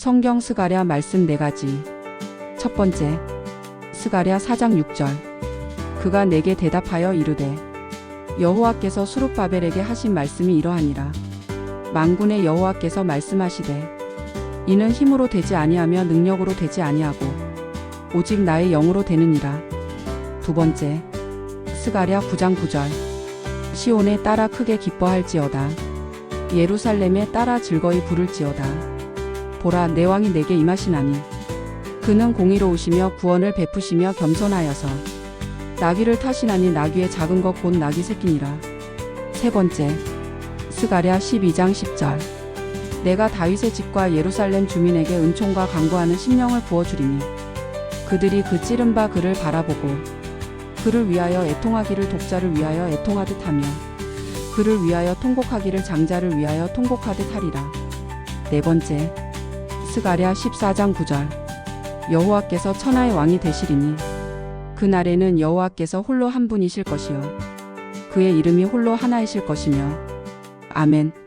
성경 스가랴 말씀 네 가지. 첫 번째, 스가랴 4장 6절. 그가 내게 대답하여 이르되 여호와께서 수룹바벨에게 하신 말씀이 이러하니라. 만군의 여호와께서 말씀하시되 이는 힘으로 되지 아니하며 능력으로 되지 아니하고 오직 나의 영으로 되느니라. 두 번째, 스가랴 9장 9절. 시온에 따라 크게 기뻐할지어다. 예루살렘에 따라 즐거이 부를지어다. 보라 내 왕이 내게 임하시나니 그는 공의로우시며 구원을 베푸시며 겸손하여서 나귀를 타시나니 나귀의 작은 것 곧 나귀 새끼니라. 세 번째, 스가랴 12장 10절. 내가 다윗의 집과 예루살렘 주민에게 은총과 강구하는 심령을 부어 주리니 그들이 그 찌른 바 그를 바라보고 그를 위하여 애통하기를 독자를 위하여 애통하듯 하며 그를 위하여 통곡하기를 장자를 위하여 통곡하듯 하리라. 네 번째, 스가랴 14장 9절. 여호와께서 천하의 왕이 되시리니 그날에는 여호와께서 홀로 한 분이실 것이요 그의 이름이 홀로 하나이실 것이며 아멘.